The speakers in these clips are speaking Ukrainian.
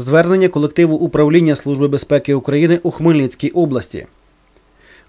Звернення колективу управління Служби безпеки України у Хмельницькій області.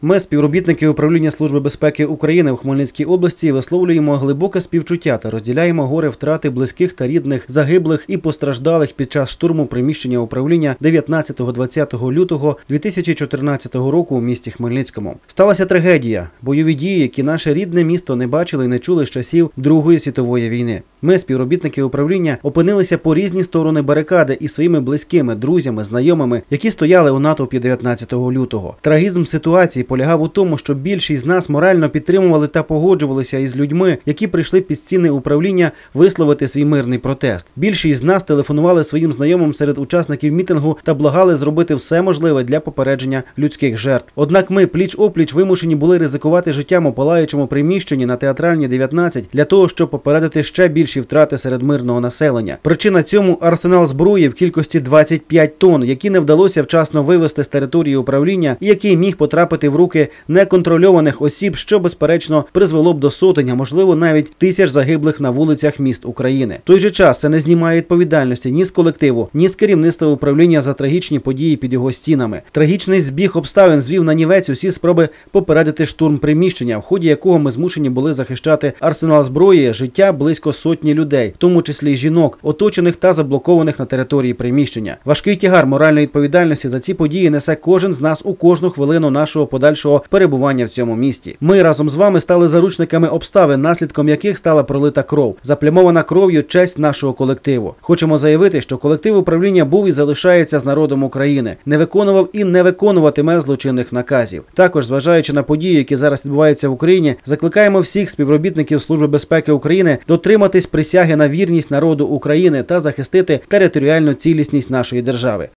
Ми, співробітники управління Служби безпеки України у Хмельницькій області, висловлюємо глибоке співчуття та розділяємо горе втрати близьких та рідних, загиблих і постраждалих під час штурму приміщення управління 19-20 лютого 2014 року у місті Хмельницькому. Сталася трагедія, бойові дії, які наше рідне місто не бачили і не чули з часів Другої світової війни. Ми, співробітники управління, опинилися по різні сторони барикади із своїми близькими, друзями, знайомими, які стояли у натовпі 19 лютого. Трагізм ситуації полягав у тому, що більшість з нас морально підтримували та погоджувалися із людьми, які прийшли під стіни управління висловити свій мирний протест. Більшість з нас телефонували своїм знайомим серед учасників мітингу та благали зробити все можливе для попередження людських жертв. Однак ми пліч опліч вимушені були ризикувати життям у палаючому приміщенні на театральній 19 для того, щоб попередити ще більші втрати серед мирного населення. Причина цьому арсенал зброї в кількості 25 тонн, які не вдалося вчасно вивести з території управління, і який міг потрапити в руки неконтрольованих осіб, що безперечно призвело б до сотень, а можливо навіть тисяч загиблих на вулицях міст України. В той же час це не знімає відповідальності ні з колективу, ні з керівництва управління за трагічні події під його стінами. Трагічний збіг обставин звів на нівець усі спроби попередити штурм приміщення, в ході якого ми змушені були захищати арсенал зброї, життя близько сотні людей, в тому числі жінок, оточених та заблокованих на території приміщення. Важкий тягар моральної відповідальності за ці події несе кожен з нас у кожну хвилину нашого подальшого перебування в цьому місті. Ми разом з вами стали заручниками обставин, наслідком яких стала пролита кров, заплямована кров'ю честь нашого колективу. Хочемо заявити, що колектив управління був і залишається з народом України, не виконував і не виконуватиме злочинних наказів. Також, зважаючи на події, які зараз відбуваються в Україні, закликаємо всіх співробітників Служби безпеки України дотриматись присяги на вірність народу України та захистити територіальну цілісність нашої держави.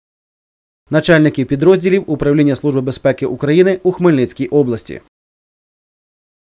Начальники підрозділів управління Служби безпеки України у Хмельницькій області.